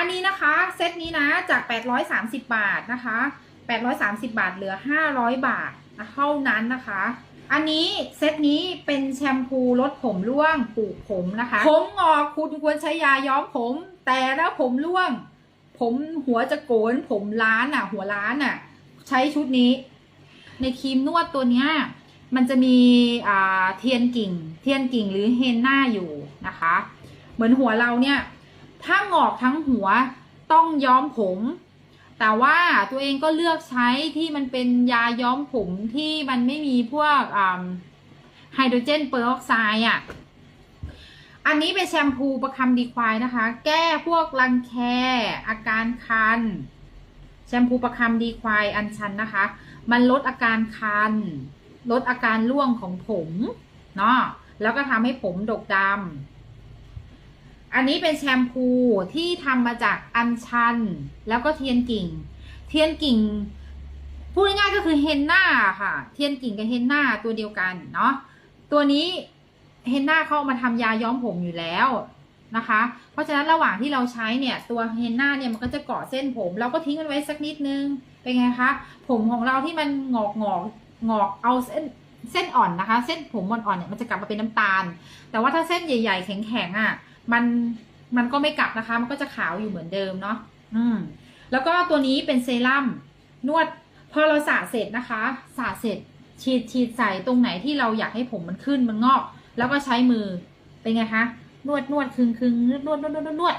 อันนี้นะคะเซตนี้นะจาก 830 บาทนะคะ 830 บาทเหลือ 500 บาทเท่านั้นนะคะ อันนี้เซตนี้เป็นแชมพูลดผมร่วงปลูกผมนะคะ ผมงอกคุณควรใช้ยาย้อมผม แต่ถ้าผมร่วง ผมหัวจะโกน ผมล้านอะ หัวล้านอะ ใช้ชุดนี้ ในครีมนวดตัวเนี้ยมันจะมีเทียนกิ่ง เทียนกิ่งหรือเฮนน่าอยู่นะคะ เหมือนหัวเราเนี่ย ถ้างอกทั้งหัวต้องย้อมผม แต่ว่าตัวเองก็เลือกใช้ที่มันเป็นยาย้อมผมที่มันไม่มีพวกไฮโดรเจนเปอร์ออกไซด์อะ อันนี้เป็นแชมพูประคำดีควายนะคะ แก้พวกรังแค อาการคัน แชมพูประคำดีควายอันชันนะคะ มันลดอาการคัน ลดอาการร่วงของผม เนาะ แล้วก็ทำให้ผมดกดำ อันนี้เป็นแชมพูที่ทำมาจากอัญชัน แล้วก็เทียนกิ่ง เทียนกิ่งพูดง่ายๆก็คือเฮนน่าค่ะ เทียนกิ่งกับเฮนน่าตัวเดียวกันเนาะตัวนี้เฮนน่าเขาเอามาทำยาย้อมผมอยู่แล้วนะคะ เพราะฉะนั้นระหว่างที่เราใช้เนี่ย ตัวเฮนน่าเนี่ยมันก็จะเกาะเส้นผม เราก็ทิ้งมันไว้สักนิดนึง เป็นไงคะ ผมของเราที่มันงอกงอกงอกเอาเส้นเส้นอ่อนนะคะ เส้นผมอ่อนๆเนี่ยมันจะกลับมาเป็นน้ำตาล แต่ว่าถ้าเส้นใหญ่ ๆ แข็งๆอะ มันมันก็ไม่กลับนะคะ มันก็จะขาวอยู่เหมือนเดิมเนาะอืม แล้วก็ตัวนี้เป็นเซรั่มนวดพอเราสระเสร็จนะคะสระเสร็จ ฉีดฉีดใส่ตรงไหนที่เราอยากให้ผมมันขึ้นมันงอก แล้วก็ใช้มือเป็นไงคะนวดนวดคึงคึงนวดนวดนวดนวดนวด